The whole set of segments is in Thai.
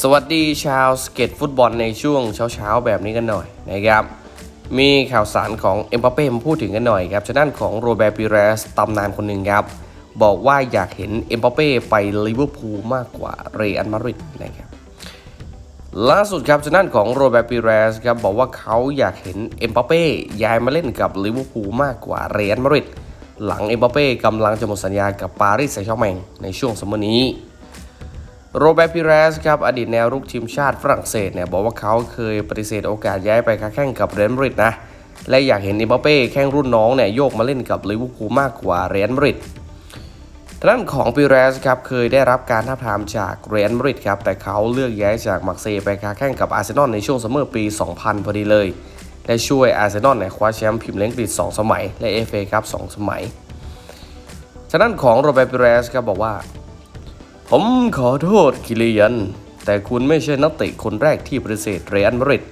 สวัสดีชาวสเก็ตฟุตบอลในช่วงเช้าๆ แบบนี้กันหน่อยนะครับมีข่าวสารของเอ็มบัปเป้มาพูดถึงกันหน่อยครับชด้านของโรเบร์ตปิเรสตำนานคนหนึ่งครับบอกว่าอยากเห็นเอ็มบัปเป้ไปลิเวอร์พูลมากกว่าเรอัลมาดริดนะครับล่าสุดครับชด้านของโรเบร์ตปิเรสครับบอกว่าเขาอยากเห็นเอ็มบัปเป้ย้ายมาเล่นกับลิเวอร์พูลมากกว่าเรอัลมาดริดหลังเอ็มบัปเป้กำลังจะหมดสัญญากับปารีสแซงต์แชร์แมงในช่วงซัมมนี้ โรเบร์ตปิเรสครับอดีตแนวรุกทีมชาติฝรั่งเศสเนี่ยบอกว่าเขาเคยปฏิเสธโอกาสย้ายไปค้าแข่งกับเรอัลมาดริดนะ และอยากเห็นอิมบัปเป้แข้งรุ่นน้องเนี่ยโยกมาเล่นกับลิเวอร์พูลมากกว่าเรอัลมาดริดทางด้านของปิเรสครับเคยได้รับการท้าทามจากเรอัลมาดริดครับแต่เขาเลือกย้ายจากมักเซย์ไปค้าแข่งกับอาร์เซนอลในช่วงซัมเมอร์ปี 2000 พอดีเลย และช่วยอาร์เซนอลเนี่ยคว้าแชมป์พรีเมียร์ลีกอังกฤษ2สมัย และเอฟเอครับ2สมัยทางด้านของโรเบร์ตปิเรสครับบอกว่า ผมขอโทษคิริยัน แต่คุณไม่ใช่นักเตะคนแรกที่ปฏิเสธเรอัลมาดริด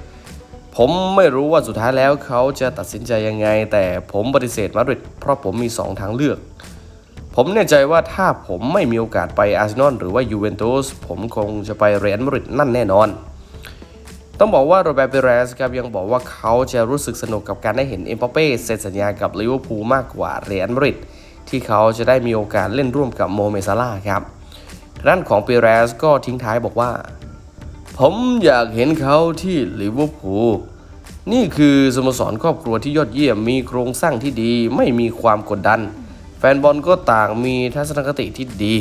ผมไม่รู้ว่าสุดท้ายแล้วเขาจะตัดสินใจยังไง แต่ผมปฏิเสธมาดริดเพราะผมมี 2 ทางเลือก ผมแน่ใจว่าถ้าผมไม่มีโอกาสไปอาร์เซนอลหรือว่ายูเวนตุสผมคงจะไปเรอัลมาดริดนั่นแน่นอน ต้องบอกว่าโรเบร์ตเปเรสครับยังบอกว่าเขาจะรู้สึกสนุกกับการได้เห็นเอ็มบัปเป้เซ็นสัญญากับลิเวอร์พูลมากกว่าเรอัลมาดริดที่เขาจะได้มีโอกาสเล่นร่วมกับโมเมซาลาครับ ด้านของเปเรสก็ทิ้งท้ายบอกว่า ผมอยากเห็นเขาที่ลิเวอร์พูลนี่คือสโมสรครอบครัวที่ยอดเยี่ยมมีโครงสร้างที่ดีไม่มีความกดดัน แฟนบอลก็ต่างมีทัศนคติที่ดี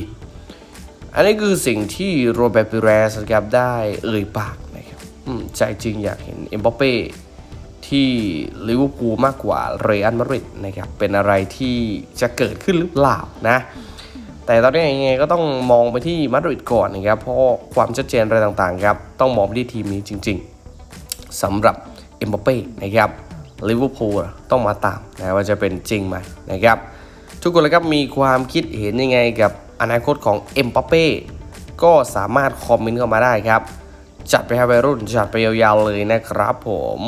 อันนี้คือสิ่งที่โรเบร์ตเปเรสครับได้เอ่ยปากนะครับใจจริงอยากเห็นเอ็มบัปเป้ที่ลิเวอร์พูลมากกว่าเรอัลมาดริดนะครับเป็นอะไรที่จะเกิดขึ้นหรือเปล่านะ แต่ตอนนี้ยังไงก็ต้องมองไปที่มาดริดก่อนนะครับเพราะความชัดเจนอะไรต่างๆครับต้องมองไปที่ทีมนี้จริง ๆสำหรับเอ็มบัปเป้นะครับลิเวอร์พูลต้องมาตามนะว่าจะเป็นจริงไหมนะครับทุกคนเลยครับมีความคิดเห็นยังไงกับอนาคตของเอ็มบัปเป้ก็สามารถคอมเมนต์เข้ามาได้ครับ จัดไปให้วัยรุ่นจัดไปยาวๆเลยนะครับผม